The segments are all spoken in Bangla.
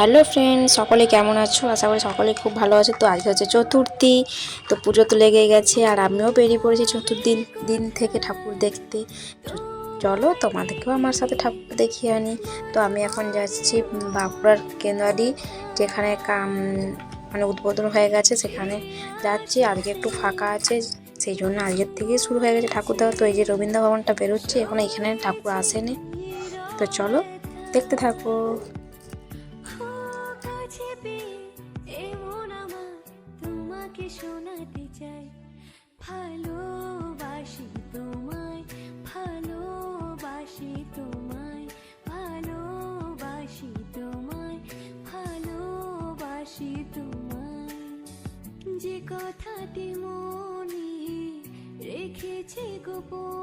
হ্যালো ফ্রেন্ড সকলে কেমন আছো? আশা করি সকলে খুব ভালো আছো। তো আজকে হচ্ছে চতুর্থী, তো পুজো তো লেগে গেছে আর আমিও বেরিয়ে পড়েছি চতুর্দিন, দিন থেকে ঠাকুর দেখতে। চলো তোমাদেরকেও আমার সাথে ঠাকুর দেখিয়ে আনি। তো আমি এখন যাচ্ছি বাঁকুড়ার কেন্দ্রারি যেখানে কাম মানে উদ্বোধন হয়ে গেছে, সেখানে যাচ্ছি। আজকে একটু ফাঁকা আছে, সেই জন্য আজকের থেকেই শুরু হয়ে গেছে ঠাকুর দেওয়া। তো এই যে রবীন্দ্র ভবনটা বেরোচ্ছে, এখন এখানে ঠাকুর আসেনি। তো চলো দেখতে থাকো। শোনাতে চাই। ভালোবাসি তোমায় ভালোবাসি তোমায় ভালোবাসি তোমায় ভালোবাসি তোমায়। যে কথাটি মনে রেখেছে গোপনে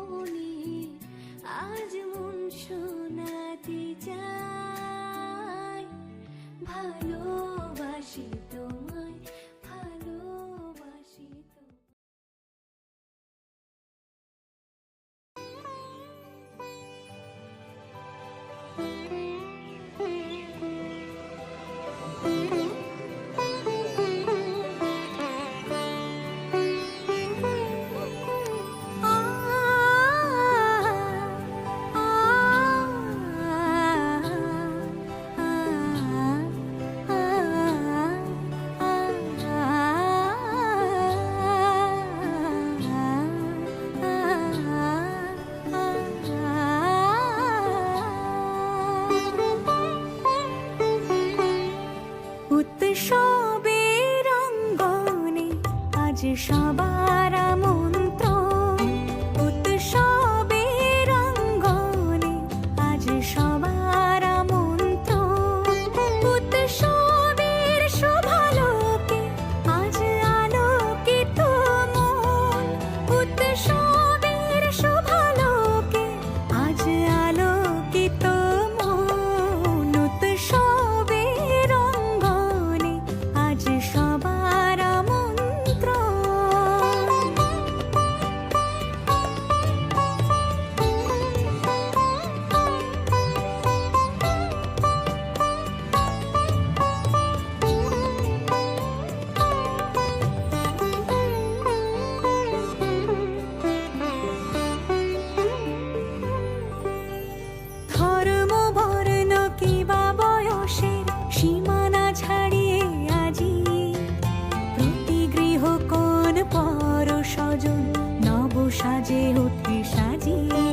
পর নব সাজে উঠে সাজিয়ে।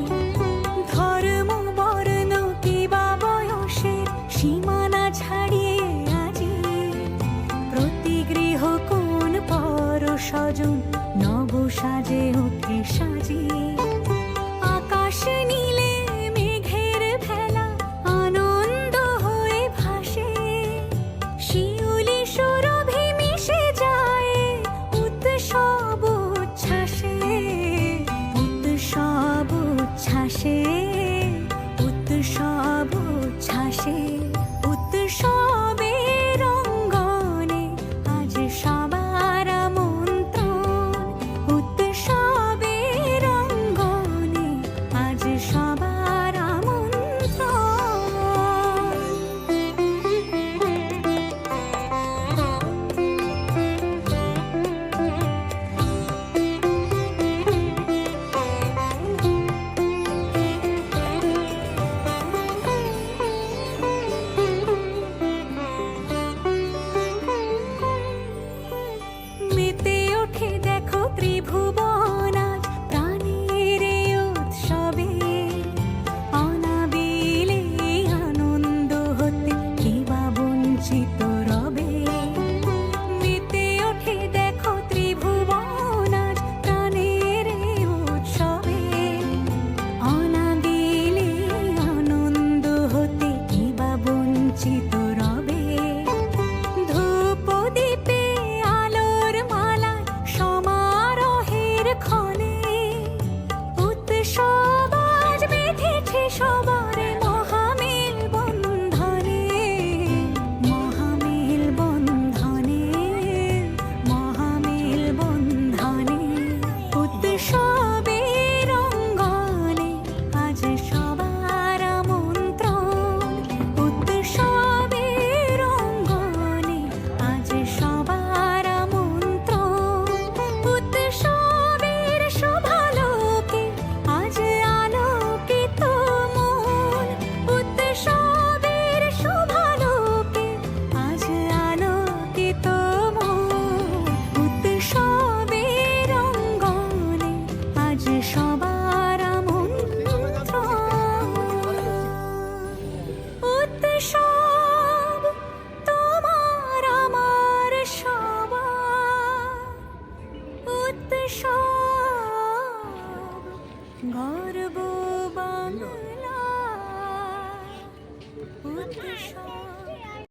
ধর্ম বর্ণ কিবা বয়সের সীমানা ছাড়িয়ে আজি। প্রতি গৃহ কোন পর সজন নব সাজে